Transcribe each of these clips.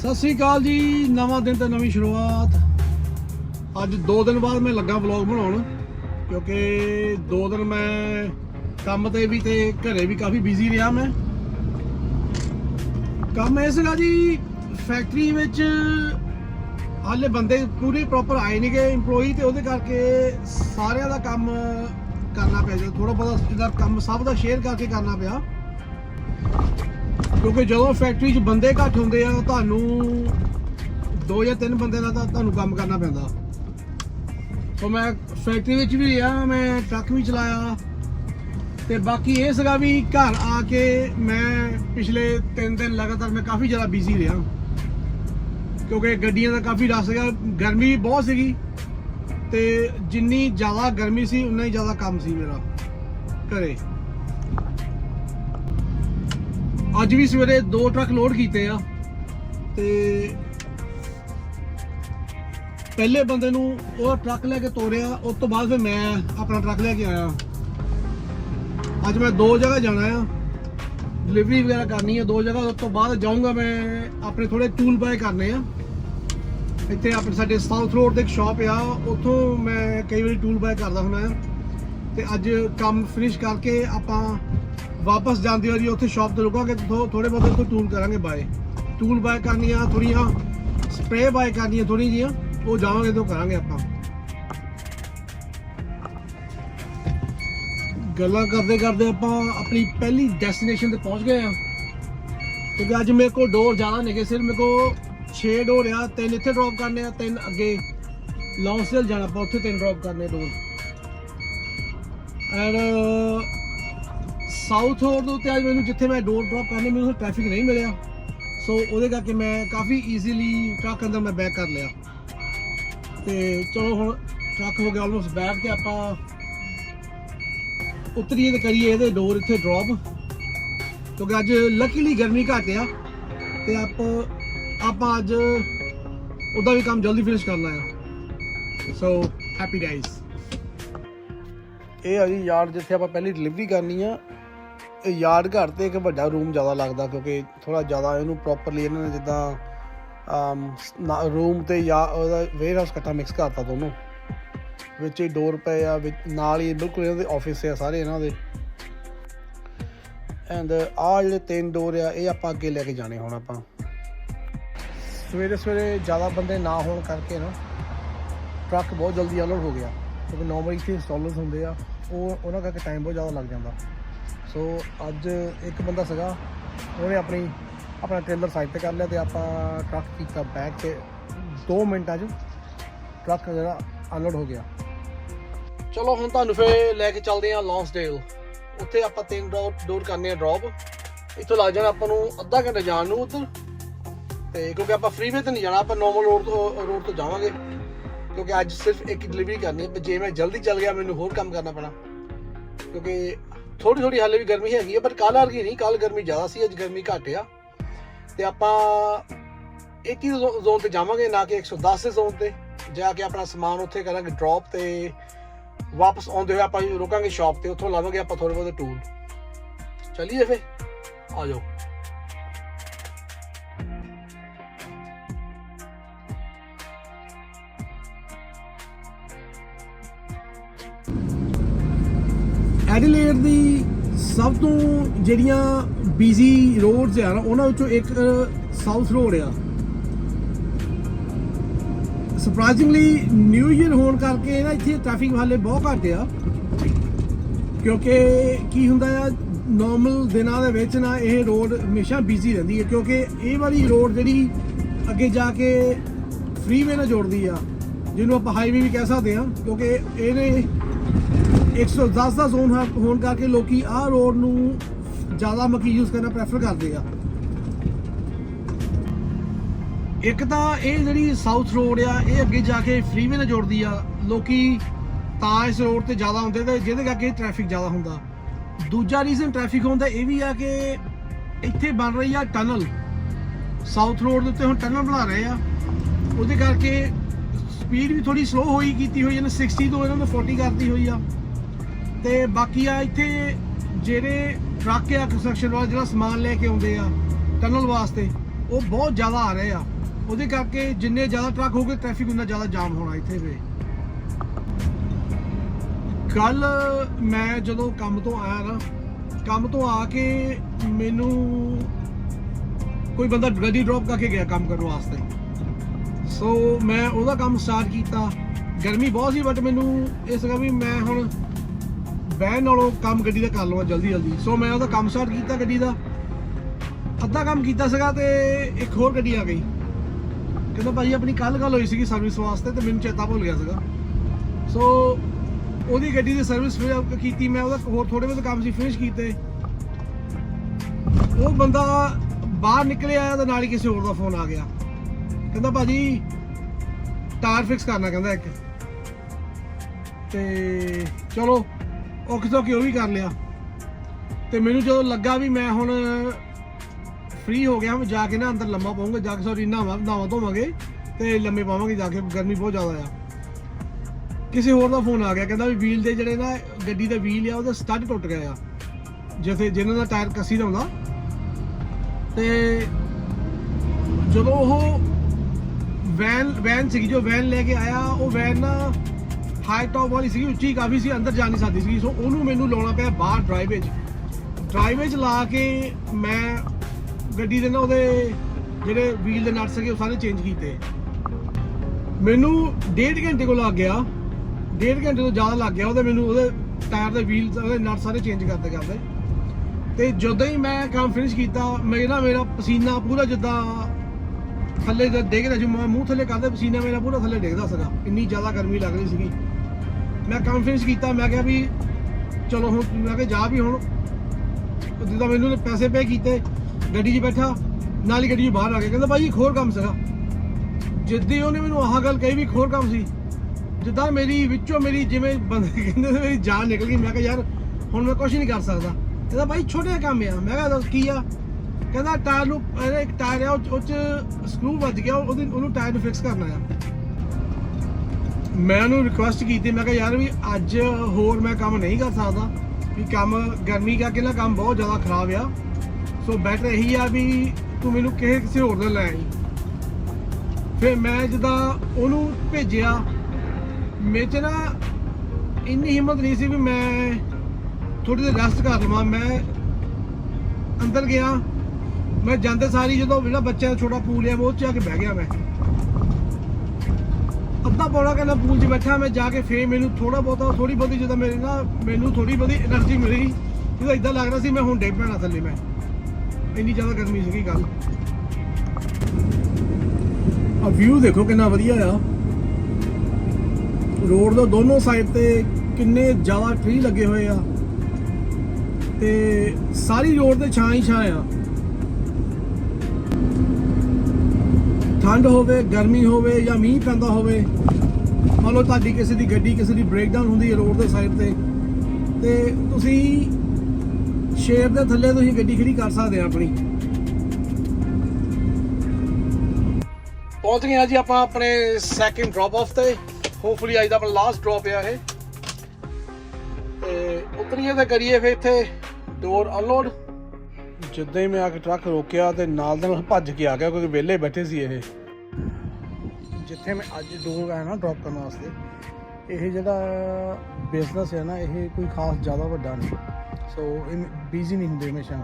ਸਤਿ ਸ੍ਰੀ ਅਕਾਲ ਜੀ, ਨਵਾਂ ਦਿਨ ਤੇ ਨਵੀਂ ਸ਼ੁਰੂਆਤ। ਅੱਜ 2 ਦਿਨ ਬਾਅਦ ਮੈਂ ਲੱਗਾ ਵਲੌਗ ਬਣਾਉਣ, ਕਿਉਂਕਿ 2 ਦਿਨ ਮੈਂ ਕੰਮ ਤੇ ਵੀ ਤੇ ਘਰੇ ਵੀ ਕਾਫੀ ਬਿਜ਼ੀ ਰਿਹਾ ਮੈਂ। ਕੰਮ ਇਹ ਸੀਗਾ ਜੀ ਫੈਕਟਰੀ ਵਿੱਚ ਹਾਲੇ ਬੰਦੇ ਪੂਰੇ ਪ੍ਰੋਪਰ ਆਏ ਨਹੀਂ ਗਏ EMPLOYE ਤੇ ਉਹਦੇ ਕਰਕੇ ਸਾਰਿਆਂ ਦਾ ਕੰਮ ਕਰਨਾ ਪਿਆ ਜੀ ਥੋੜਾ ਬਹੁਤਾ ਜਿਹੜਾ ਕੰਮ ਸਭ ਦਾ ਸ਼ੇਅਰ ਕਰਕੇ ਕਰਨਾ ਪਿਆ। ਕਿਉਂਕਿ ਜਦੋਂ ਫੈਕਟਰੀ 'ਚ ਬੰਦੇ ਘੱਟ ਹੁੰਦੇ ਆ ਤੁਹਾਨੂੰ ਦੋ ਜਾਂ ਤਿੰਨ ਬੰਦੇ ਦਾ ਤਾਂ ਤੁਹਾਨੂੰ ਕੰਮ ਕਰਨਾ ਪੈਂਦਾ। ਸੋ ਮੈਂ ਫੈਕਟਰੀ ਵਿੱਚ ਵੀ ਰਿਹਾ, ਮੈਂ ਟਰੱਕ ਵੀ ਚਲਾਇਆ। ਤੇ ਬਾਕੀ ਇਹ ਸੀਗਾ ਵੀ ਘਰ ਆ ਕੇ ਮੈਂ ਪਿਛਲੇ 3 ਦਿਨ ਲਗਾਤਾਰ ਮੈਂ ਕਾਫੀ ਜ਼ਿਆਦਾ ਬਿਜ਼ੀ ਰਿਹਾ। ਕਿਉਂਕਿ ਗੱਡੀਆਂ ਦਾ ਕਾਫੀ ਰਸ਼ ਸੀਗਾ, ਗਰਮੀ ਬਹੁਤ ਸੀਗੀ। ਤੇ ਜਿੰਨੀ ਜ਼ਿਆਦਾ ਗਰਮੀ ਸੀ, ਉਨਾ ਹੀ ਜ਼ਿਆਦਾ ਕੰਮ ਸੀ ਮੇਰਾ ਘਰੇ। ਅੱਜ ਵੀ ਸਵੇਰੇ ਦੋ ਟਰੱਕ ਲੋਡ ਕੀਤੇ ਆ ਤੇ ਪਹਿਲੇ ਬੰਦੇ ਨੂੰ ਉਹ ਟਰੱਕ ਲੈ ਕੇ ਤੋਰਿਆ, ਉਸ ਤੋਂ ਬਾਅਦ ਫਿਰ ਮੈਂ ਆਪਣਾ ਟਰੱਕ ਲੈ ਕੇ ਆਇਆ। ਅੱਜ ਮੈਂ ਦੋ ਜਗ੍ਹਾ ਜਾਣਾ ਆ। ਡਿਲੀਵਰੀ ਵਗੈਰਾ ਕਰਨੀ ਹੈ ਦੋ ਜਗ੍ਹਾ, ਉਸ ਤੋਂ ਬਾਅਦ ਜਾਊਂਗਾ ਮੈਂ ਆਪਣੇ ਥੋੜੇ ਟੂਲ ਬਾਏ ਕਰਨੇ ਆ। ਇੱਥੇ ਆਪਣੇ ਸਾਡੇ ਸਾਊਥ ਰੋਡ ਤੇ ਇੱਕ ਸ਼ਾਪ ਆ, ਉੱਥੋਂ ਮੈਂ ਕਈ ਵਾਰੀ ਟੂਲ ਬਾਏ ਕਰਦਾ ਹੁੰਦਾ ਆ। ਤੇ ਅੱਜ ਕੰਮ ਫਿਨਿਸ਼ ਕਰਕੇ ਆਪਾਂ ਵਾਪਸ ਜਾਂਦੀ ਵਾਰੀ ਉੱਥੇ ਸ਼ਾਪ ਤੇ ਰੁਕਾਂਗੇ ਥੋੜੇ ਬਹੁਤ ਉੱਥੇ ਟੂਲ ਕਰਾਂਗੇ ਬਾਏ ਟੂਲ ਬਾਏ ਕਰਨੀਆਂ ਥੋੜੀਆਂ ਸਪਰੇ ਬਾਏ ਕਰਨੀਆਂ ਥੋੜੀ ਜੀਆਂ, ਉਹ ਜਾਵਾਂਗੇ ਤੋਂ ਕਰਾਂਗੇ ਆਪਾਂ। ਗੱਲਾਂ ਕਰਦੇ ਕਰਦੇ ਆਪਾਂ ਆਪਣੀ ਪਹਿਲੀ ਡੈਸਟੀਨੇਸ਼ਨ ਤੇ ਪਹੁੰਚ ਗਏ ਆ ਕਿਉਂਕਿ ਅੱਜ ਮੇਰੇ ਕੋਲ ਡੋਰ ਜ਼ਿਆਦਾ ਨਹੀਂ ਗਏ ਸਿਰ, ਮੇਰੇ ਕੋਲ 6 ਡੋਰ ਆ, ਤਿੰਨ ਇੱਥੇ ਡ੍ਰੌਪ ਕਰਨੇ ਆ, ਤਿੰਨ ਅੱਗੇ ਲੌਂਗਸਡੇਲ ਜਾਣਾ ਆਪਾਂ, ਉੱਥੇ ਤਿੰਨ ਡ੍ਰੌਪ ਕਰਨੇ ਡੋਰ ਐਂਡ ਸਾਊਥ ਰੋਡ ਦੇ ਉੱਤੇ ਅੱਜ ਮੈਨੂੰ ਜਿੱਥੇ ਮੈਂ ਡੋਰ ਡ੍ਰੌਪ ਕਰਨੇ, ਮੈਨੂੰ ਟ੍ਰੈਫਿਕ ਨਹੀਂ ਮਿਲਿਆ। ਸੋ ਉਹਦੇ ਕਰਕੇ ਮੈਂ ਕਾਫੀ ਈਜ਼ੀਲੀ ਟਰੱਕ ਅੰਦਰ ਮੈਂ ਬੈਕ ਕਰ ਲਿਆ। ਤੇ ਚਲੋ ਹੁਣ ਟਰੱਕ ਹੋ ਗਿਆ ਆਲਮੋਸਟ ਬੈਕ ਤੇ ਆਪਾਂ ਉਤਰੀਏ ਤੇ ਕਰੀਏ ਇਹਦੇ ਡੋਰ ਇੱਥੇ ਡ੍ਰੌਪ ਕਿਉਂਕਿ ਅੱਜ ਲੱਕੀਲੀ ਗਰਮੀ ਘੱਟ ਆ ਤੇ ਆਪ, ਆਪਾਂ ਅੱਜ ਉਹਦਾ ਵੀ ਕੰਮ ਜਲਦੀ ਫਿਨਿਸ਼ ਕਰਨਾ ਆ। ਸੋ ਹੈਪੀ ਡੇਜ਼ ਇਹ ਆ ਜੀ ਯਾਰਡ ਜਿੱਥੇ ਆਪਾਂ ਪਹਿਲੀ ਡਿਲੀਵਰੀ ਕਰਨੀ ਆ ਇਹ ਯਾਰਡ ਘਰ ਤੇ ਇੱਕ ਵੱਡਾ ਰੂਮ ਜ਼ਿਆਦਾ ਲੱਗਦਾ ਕਿਉਂਕਿ ਥੋੜਾ ਜ਼ਿਆਦਾ ਇਹਨੂੰ ਪ੍ਰੋਪਰਲੀ ਇਹਨਾਂ ਨੇ ਜਿੱਦਾਂ ਰੂਮ ਤੇ ਜਾਂ ਉਹਦਾ ਵੇਅਰ ਹਾਊਸ ਇਕੱਠਾ ਮਿਕਸ ਕਰਤਾ ਦੋਨੋਂ। ਵਿੱਚ ਹੀ ਡੋਰ ਪਏ ਆ, ਵਿੱਚ ਨਾਲ ਹੀ ਬਿਲਕੁਲ ਇਹਨਾਂ ਦੇ ਆਫਿਸ ਆ ਸਾਰੇ ਇਹਨਾਂ ਦੇ। ਐਂਡ ਆਹ ਜਿਹੜੇ ਤਿੰਨ ਡੋਰ ਆ, ਇਹ ਆਪਾਂ ਅੱਗੇ ਲੈ ਕੇ ਜਾਣੇ ਹੁਣ ਆਪਾਂ। ਸਵੇਰੇ ਸਵੇਰੇ ਜ਼ਿਆਦਾ ਬੰਦੇ ਨਾ ਹੋਣ ਕਰਕੇ ਨਾ ਟਰੱਕ ਬਹੁਤ ਜਲਦੀ ਅਨਲੋਡ ਹੋ ਗਿਆ। ਕਿਉਂਕਿ ਨਾਰਮਲੀ ਇੱਥੇ ਇੰਸਟਾਲਰਸ ਹੁੰਦੇ ਆ, ਉਹ, ਉਹਨਾਂ ਕਰਕੇ ਟਾਈਮ ਬਹੁਤ ਜ਼ਿਆਦਾ ਲੱਗ ਜਾਂਦਾ। ਸੋ ਅੱਜ ਇੱਕ ਬੰਦਾ ਸੀਗਾ, ਉਹਨੇ ਆਪਣੀ, ਆਪਣਾ ਟ੍ਰੇਲਰ ਸਾਈਡ ਤੇ ਕਰ ਲਿਆ ਤੇ ਆਪਾਂ ਟਰੱਕ ਕੀਤਾ ਬੈਕ ਤੇ। 2 ਮਿੰਟਾਂ 'ਚ ਟਰੱਕ ਜਿਹੜਾ ਅਨਲੋਡ ਹੋ ਗਿਆ। ਚਲੋ ਹੁਣ ਤੁਹਾਨੂੰ ਫੇਰ ਲੈ ਕੇ ਚੱਲਦੇ ਆ ਲੌਂਸਡੇਲ ਉੱਥੇ ਆਪਾਂ ਤਿੰਨ ਡੋਰ ਡੋਰ ਕਰਨੇ ਆ ਡ੍ਰੌਪ ਇੱਥੋਂ ਲੱਗ ਜਾਣਾ ਆਪਾਂ ਨੂੰ ਅੱਧਾ ਘੰਟਾ ਜਾਣ ਨੂੰ ਉੱਧਰ। ਤੇ ਕਿਉਂਕਿ ਆਪਾਂ ਫ੍ਰੀਵੇ ਤੇ ਨਹੀਂ ਜਾਣਾ, ਆਪਾਂ ਨੋਰਮਲ ਰੋਡ ਤੋਂ ਰੋਡ ਤੋਂ ਜਾਵਾਂਗੇ। ਕਿਉਂਕਿ ਅੱਜ ਸਿਰਫ ਇੱਕ ਡਿਲੀਵਰੀ ਕਰਨੀ ਹੈ ਪਰ ਜੇ ਮੈਂ ਜਲਦੀ ਚੱਲ ਗਿਆ, ਮੈਨੂੰ ਹੋਰ ਕੰਮ ਕਰਨਾ ਪੈਣਾ। ਕਿਉਂਕਿ ਥੋੜੀ ਥੋੜੀ ਹਾਲੇ ਵੀ ਗਰਮੀ ਹੈਗੀ ਹੈ ਪਰ ਕੱਲ ਵਰਗੀ ਨਹੀਂ ਕੱਲ ਗਰਮੀ ਜ਼ਿਆਦਾ ਸੀ, ਅੱਜ ਗਰਮੀ ਘੱਟ ਆ। ਤੇ ਆਪਾਂ ਇੱਕ ਹੀ ਜ਼ੋਨ ਤੇ ਜਾਵਾਂਗੇ, ਨਾ ਕਿ 110 ਦੇ ਜ਼ੋਨ ਤੇ। ਜਾ ਕੇ ਆਪਣਾ ਸਮਾਨ ਉੱਥੇ ਕਰਾਂਗੇ ਡ੍ਰੌਪ ਤੇ ਵਾਪਸ ਆਉਂਦੇ ਹੋਏ ਆਪਾਂ ਰੁਕਾਂਗੇ ਸ਼ਾਪ ਤੇ, ਉੱਥੋਂ ਲਾਵਾਂਗੇ ਆਪਾਂ ਥੋੜੇ ਬਹੁਤੇ ਟੂਲ ਚਲਿਏ ਫੇ ਆ ਜਾਓ। ਐਡੀਲੇਡ ਦੀ ਸਭ ਤੋਂ ਜਿਹੜੀਆਂ ਬਿਜ਼ੀ ਰੋਡਸ ਆ ਨਾ, ਉਹਨਾਂ ਵਿੱਚੋਂ ਇੱਕ ਸਾਊਥ ਰੋਡ ਆ। ਸਰਪ੍ਰਾਈਜ਼ਿੰਗਲੀ ਨਿਊ ਈਅਰ ਹੋਣ ਕਰਕੇ ਨਾ ਇੱਥੇ ਟ੍ਰੈਫਿਕ ਹਾਲੇ ਬਹੁਤ ਘੱਟ ਆ। ਕਿਉਂਕਿ ਕੀ ਹੁੰਦਾ ਆ ਨਾਰਮਲ ਦਿਨਾਂ ਦੇ ਵਿੱਚ ਨਾ ਇਹ ਰੋਡ ਹਮੇਸ਼ਾ ਬਿਜ਼ੀ ਰਹਿੰਦੀ ਹੈ ਕਿਉਂਕਿ ਇਹ ਵਾਲੀ ਰੋਡ ਜਿਹੜੀ ਅੱਗੇ ਜਾ ਕੇ ਫ੍ਰੀਵੇ ਨਾਲ ਜੋੜਦੀ ਆ, ਜਿਹਨੂੰ ਆਪਾਂ ਹਾਈਵੇ ਵੀ ਕਹਿ ਸਕਦੇ ਆ, ਕਿਉਂਕਿ ਇਹਨੇ 110 ਦਾ ਜ਼ੋਨ ਹੋਣ ਕਰਕੇ ਲੋਕੀ ਆਹ ਰੋਡ ਨੂੰ ਜ਼ਿਆਦਾ ਮੱਕੀ ਯੂਜ਼ ਕਰਨਾ ਪ੍ਰੈਫਰ ਕਰਦੇ ਆ। ਇੱਕ ਤਾਂ ਇਹ ਜਿਹੜੀ ਸਾਊਥ ਰੋਡ ਆ, ਇਹ ਅੱਗੇ ਜਾ ਕੇ ਫ੍ਰੀਵੇ ਨਾਲ ਜੋੜਦੀ ਆ। ਲੋਕੀ ਤਾਂ ਇਸ ਰੋਡ ਤੇ ਜ਼ਿਆਦਾ ਹੁੰਦੇ ਤੇ ਜਿਹਦੇ ਕਰਕੇ ਟ੍ਰੈਫਿਕ ਜ਼ਿਆਦਾ ਹੁੰਦਾ। ਦੂਜਾ ਰੀਜ਼ਨ ਟ੍ਰੈਫਿਕ ਹੁੰਦਾ ਇਹ ਵੀ ਆ ਕਿ ਇੱਥੇ ਬਣ ਰਹੀ ਆ ਟਨਲ ਸਾਊਥ ਰੋਡ ਦੇ ਉੱਤੇ ਹੁਣ ਟਨਲ ਬਣਾ ਰਹੇ ਆ। ਉਹਦੇ ਕਰਕੇ ਸਪੀਡ ਵੀ ਥੋੜੀ ਸਲੋ ਹੋਈ ਕੀਤੀ ਹੋਈ ਇਹਨਾਂ 60 ਤੋਂ ਇਹਨਾਂ ਨੇ 40 ਕਰਤੀ ਹੋਈ ਆ। ਤੇ ਬਾਕੀ ਆ ਇੱਥੇ ਜਿਹੜੇ ਟਰੱਕ ਆ ਕੰਸਟਰਕਸ਼ਨ ਵਾਲਾ ਜਿਹੜਾ ਸਮਾਨ ਲੈ ਕੇ ਆਉਂਦੇ ਆ ਟਨਲ ਵਾਸਤੇ, ਉਹ ਬਹੁਤ ਜ਼ਿਆਦਾ ਆ ਰਹੇ ਆ। ਉਹਦੇ ਕਰਕੇ ਜਿੰਨੇ ਜ਼ਿਆਦਾ ਟਰੱਕ ਹੋਗੇ ਟ੍ਰੈਫਿਕ ਉਨਾ ਜ਼ਿਆਦਾ ਜਾਮ ਹੋਣਾ ਇੱਥੇ ਵੇ। ਕੱਲ ਮੈਂ ਜਦੋਂ ਕੰਮ ਤੋਂ ਆਇਆ ਨਾ, ਕੰਮ ਤੋਂ ਆ ਕੇ ਮੈਨੂੰ ਕੋਈ ਬੰਦਾ ਗੱਡੀ ਡ੍ਰੌਪ ਕਰਕੇ ਗਿਆ ਕੰਮ ਕਰਨ ਵਾਸਤੇ। ਸੋ ਮੈਂ ਉਹਦਾ ਕੰਮ ਸਟਾਰਟ ਕੀਤਾ। ਗਰਮੀ ਬਹੁਤ ਸੀ ਬਟ ਮੈਨੂੰ ਇਸ ਸੀਗਾ ਵੀ ਮੈਂ ਹੁਣ ਬਹਿਣ ਨਾਲੋਂ ਕੰਮ ਗੱਡੀ ਦਾ ਕਰ ਲਵਾਂ ਜਲਦੀ ਜਲਦੀ। ਸੋ ਮੈਂ ਉਹਦਾ ਕੰਮ ਸਟਾਰਟ ਕੀਤਾ ਗੱਡੀ ਦਾ। ਅੱਧਾ ਕੰਮ ਕੀਤਾ ਸੀਗਾ ਤੇ ਇੱਕ ਹੋਰ ਗੱਡੀ ਆ ਗਈ। ਕਹਿੰਦਾ ਭਾਜੀ ਆਪਣੀ ਕੱਲ ਗੱਲ ਹੋਈ ਸੀਗੀ ਸਰਵਿਸ ਵਾਸਤੇ ਤੇ ਮੈਨੂੰ ਚੇਤਾ ਭੁੱਲ ਗਿਆ ਸੀਗਾ। ਸੋ ਉਹਦੀ ਗੱਡੀ ਦੀ ਸਰਵਿਸ ਫਿਰ ਕੀਤੀ, ਮੈਂ ਉਹਦਾ ਹੋਰ ਥੋੜੇ ਬਹੁਤ ਕੰਮ ਸੀ ਫਿਨਿਸ਼ ਕੀਤੇ। ਉਹ ਬੰਦਾ ਬਾਹਰ ਨਿਕਲਿਆ ਤਾਂ ਨਾਲ ਹੀ ਕਿਸੇ ਹੋਰ ਦਾ ਫੋਨ ਆ ਗਿਆ। ਕਹਿੰਦਾ ਭਾਜੀ ਟਾਇਰ ਫਿਕਸ ਕਰਨਾ, ਕਹਿੰਦਾ ਇੱਕ। ਤੇ ਚਲੋ ਔਖੇ ਤੋਂ ਕਿ ਉਹ ਵੀ ਕਰ ਲਿਆ। ਤੇ ਮੈਨੂੰ ਜਦੋਂ ਲੱਗਾ ਵੀ ਮੈਂ ਹੁਣ ਫ੍ਰੀ ਹੋ ਗਿਆ, ਮੈਂ ਜਾ ਕੇ ਨਾ ਅੰਦਰ ਲੰਮਾ ਪਾਉਂਗਾ ਜਾ ਕੇ ਸੌਰੀ ਨਹਾਵਾਂ ਨਹਾਵਾਂ ਧੋਵਾਂਗੇ ਤੇ ਲੰਮੇ ਪਾਵਾਂਗੇ ਜਾ ਕੇ, ਗਰਮੀ ਬਹੁਤ ਜ਼ਿਆਦਾ ਆ। ਕਿਸੇ ਹੋਰ ਦਾ ਫੋਨ ਆ ਗਿਆ, ਕਹਿੰਦਾ ਵੀ ਵੀਲ ਦੇ ਜਿਹੜੇ ਨਾ ਗੱਡੀ ਦੇ ਵੀਲ ਆ, ਉਹਦਾ ਸਟੱਡ ਟੁੱਟ ਗਿਆ ਆ। ਜਿਵੇਂ ਜਿਹਨਾਂ ਦਾ ਟਾਇਰ ਕੱਸੀ ਦਾ ਹੁੰਦਾ। ਤੇ ਜਦੋਂ ਉਹ ਵੈਨ ਵੈਨ ਸੀਗੀ, ਜੋ ਵੈਨ ਲੈ ਕੇ ਆਇਆ, ਉਹ ਵੈਨ ਨਾ ਹਾਈ ਟੌਪ ਵਾਲੀ ਸੀਗੀ, ਉੱਚੀ ਕਾਫੀ ਸੀ, ਅੰਦਰ ਜਾ ਨਹੀਂ ਸਕਦੀ ਸੀ ਸੋ ਉਹਨੂੰ ਮੈਨੂੰ ਲਾਉਣਾ ਪਿਆ ਬਾਹਰ ਡਰਾਈਵੇ 'ਚ। ਡਰਾਈਵੇ 'ਚ ਲਾ ਕੇ ਮੈਂ ਗੱਡੀ ਦੇ ਨਾ ਉਹਦੇ ਜਿਹੜੇ ਵੀਲ ਦੇ ਨਟਸ ਸੀਗੇ ਉਹ ਸਾਰੇ ਚੇਂਜ ਕੀਤੇ। ਮੈਨੂੰ ਡੇਢ ਘੰਟੇ ਕੋਲ ਲੱਗ ਗਿਆ। ਡੇਢ ਘੰਟੇ ਤੋਂ ਜ਼ਿਆਦਾ ਲੱਗ ਗਿਆ। ਉਹਦੇ ਮੈਨੂੰ ਉਹਦੇ ਟਾਇਰ ਦੇ ਵੀਲ ਉਹਦੇ ਨਟ ਸਾਰੇ ਚੇਂਜ ਕਰਦੇ ਕਰਦੇ ਤੇ ਜਦੋਂ ਹੀ ਮੈਂ ਕੰਮ ਫਿਨਿਸ਼ ਕੀਤਾ, ਮੇਰਾ ਮੇਰਾ ਪਸੀਨਾ ਪੂਰਾ ਜਿੱਦਾਂ ਥੱਲੇ ਦਾ ਡਿੱਗਦਾ ਜਿਵੇਂ ਮੈਂ ਮੂੰਹ ਥੱਲੇ ਕਰਦੇ, ਪਸੀਨਾ ਮੇਰਾ ਪੂਰਾ ਥੱਲੇ ਡਿੱਗਦਾ ਸੀਗਾ। ਇੰਨੀ ਜ਼ਿਆਦਾ ਗਰਮੀ ਲੱਗ ਰਹੀ ਸੀਗੀ। ਮੈਂ ਕੰਮ ਕੀਤਾ, ਮੈਂ ਕਿਹਾ ਵੀ ਚਲੋ ਹੁਣ, ਮੈਂ ਕਿਹਾ ਜਾ ਵੀ ਹੁਣ। ਜਿੱਦਾਂ ਮੈਨੂੰ ਪੈਸੇ ਪੇ ਕੀਤੇ, ਗੱਡੀ 'ਚ ਬੈਠਾ, ਨਾਲ ਹੀ ਗੱਡੀ 'ਚ ਬਾਹਰ ਆ ਗਿਆ। ਕਹਿੰਦਾ ਭਾਈ ਇੱਕ ਹੋਰ ਕੰਮ ਸੀਗਾ ਜਿੱਦੀ ਉਹਨੇ ਮੈਨੂੰ ਆਹ ਗੱਲ ਕਹੀ ਵੀ ਹੋਰ ਕੰਮ ਸੀ। ਜਿੱਦਾਂ ਮੇਰੀ ਵਿੱਚੋਂ ਮੇਰੀ ਜਿਵੇਂ ਬੰਦੇ ਕਹਿੰਦੇ ਮੇਰੀ ਜਾਨ ਨਿਕਲ ਗਈ। ਮੈਂ ਕਿਹਾ ਯਾਰ, ਹੁਣ ਮੈਂ ਕੁਝ ਨਹੀਂ ਕਰ ਸਕਦਾ। ਕਹਿੰਦਾ ਭਾਈ ਛੋਟੇ ਜਿਹੇ ਕੰਮ ਆ। ਮੈਂ ਕਿਹਾ ਦੱਸ ਕੀ ਆ? ਕਹਿੰਦਾ ਟਾਇਰ ਨੂੰ ਇਹਦਾ ਇੱਕ ਟਾਇਰ ਆ, ਉਹ ਉਹ ਚ ਸਕਰੂ ਵੱਜ ਗਿਆ, ਉਹਦੇ ਉਹਨੂੰ ਟਾਇਰ ਨੂੰ ਫਿਕਸ ਕਰਨਾ ਆ। ਮੈਂ ਉਹਨੂੰ ਰਿਕੁਐਸਟ ਕੀਤੀ, ਮੈਂ ਕਿਹਾ, ਯਾਰ ਵੀ ਅੱਜ ਹੋਰ ਮੈਂ ਕੰਮ ਨਹੀਂ ਕਰ ਸਕਦਾ, ਵੀ ਕੰਮ ਗਰਮੀ ਕਰਕੇ ਨਾ ਕੰਮ ਬਹੁਤ ਜ਼ਿਆਦਾ ਖਰਾਬ ਆ। ਸੋ ਬੈਟਰ ਇਹੀ ਆ ਵੀ ਤੂੰ ਮੈਨੂੰ ਕਿਸੇ ਕਿਸੇ ਹੋਰ ਨਾਲ ਲੈ ਆਈ। ਫਿਰ ਮੈਂ ਜਦਾਂ ਉਹਨੂੰ ਭੇਜਿਆ, ਮੇਰੇ 'ਚ ਨਾ ਇੰਨੀ ਹਿੰਮਤ ਨਹੀਂ ਸੀ ਵੀ ਮੈਂ ਥੋੜੀ ਦੇਰ ਰੈਸਟ ਕਰ ਲਵਾਂ। ਮੈਂ ਅੰਦਰ ਗਿਆ, ਮੈਂ ਜਾਂਦੇ ਸਾਰੀ ਜਦੋਂ ਜਿਹੜਾ ਬੱਚਿਆਂ ਦਾ ਛੋਟਾ ਪੂਲ ਆ ਉਹ 'ਚ ਜਾ ਕੇ ਬਹਿ ਗਿਆ ਮੈਂ। ਅੱਧਾ ਪੌਣਾ ਕਹਿੰਦਾ ਪੂਲ 'ਚ ਬੈਠਾ, ਮੈਂ ਜਾ ਕੇ ਫੇਰ ਮੈਨੂੰ ਥੋੜਾ ਬਹੁਤਾ ਥੋੜੀ ਬਹੁਤੀ ਜਦੋਂ ਮੇਰੇ ਨਾ ਮੈਨੂੰ ਥੋੜੀ ਬਹੁਤੀ એનર્ਜੀ ਮਿਲੀ। ਜਦੋਂ ਇਦਾਂ ਲੱਗ ਰਿਹਾ ਸੀ ਮੈਂ ਹੁਣ ਡਿੱਗ ਪੈਣਾ ਥੱਲੇ ਮੈਂ। ਇੰਨੀ ਜ਼ਿਆਦਾ ਗਰਮੀ ਸੀਗੀ ਗੱਲ ਆ ਵਿਊ ਦੇਖੋ ਕਿੰਨਾ ਵਧੀਆ ਆ। ਰੋਡ ਦਾ ਦੋਨੋਂ ਸਾਈਡ ਤੇ ਕਿੰਨੇ ਜ਼ਿਆਦਾ ਟ੍ਰੀ ਲੱਗੇ ਹੋਏ ਆ। ਤੇ ਸਾਰੀ ਰੋਡ ਤੇ ਛਾਂ ਹੀ ਛਾਂ ਆ। ਠੰਡ ਹੋਵੇ, ਗਰਮੀ ਹੋਵੇ ਜਾਂ ਮੀਂਹ ਪੈਂਦਾ ਹੋਵੇ, ਮੰਨ ਲਓ ਤੁਹਾਡੀ ਕਿਸੇ ਦੀ ਗੱਡੀ ਕਿਸੇ ਦੀ ਬ੍ਰੇਕਡਾਊਨ ਹੁੰਦੀ ਹੈ ਰੋਡ ਦੇ ਸਾਈਡ ਤੇ ਤੇ ਤੁਸੀਂ ਸ਼ੇਰ ਦੇ ਥੱਲੇ ਤੁਸੀਂ ਗੱਡੀ ਖੜੀ ਕਰ ਸਕਦੇ ਆ ਆਪਣੀ। ਪਹੁੰਚ ਗਏ ਆ ਜੀ ਆਪਾਂ ਆਪਣੇ ਸੈਕਿੰਡ ਡ੍ਰੌਪ ਆਫ ਤੇ। ਹੋਪਫੁਲੀ ਅੱਜ ਦਾ ਆਪਣਾ ਲਾਸਟ ਡ੍ਰੌਪ ਆ ਇਹ। ਤੇ ਉਤਰੀਏ ਤਾਂ ਕਰੀਏ ਫਿਰ ਇੱਥੇ ਡੋਰ ਅਨਲੋਡ ਜਿੱਦਾਂ ਹੀ ਮੈਂ ਆ ਕੇ ਟਰੱਕ ਰੋਕਿਆ ਤੇ ਨਾਲ ਦੇ ਨਾਲ ਭੱਜ ਕੇ ਆ ਗਿਆ ਕਿਉਂਕਿ ਵਿਹਲੇ ਬੈਠੇ ਸੀ ਇਹ। ਜਿੱਥੇ ਮੈਂ ਅੱਜ ਡੋਰ ਆਇਆ ਨਾ ਡ੍ਰੌਪ ਕਰਨ ਵਾਸਤੇ, ਇਹ ਜਿਹੜਾ ਬਿਜ਼ਨਸ ਹੈ ਨਾ, ਇਹ ਕੋਈ ਖਾਸ ਜ਼ਿਆਦਾ ਵੱਡਾ ਨਹੀਂ। ਸੋ ਇਹ ਬਿਜ਼ੀ ਨਹੀਂ ਹੁੰਦੇ ਹਮੇਸ਼ਾ।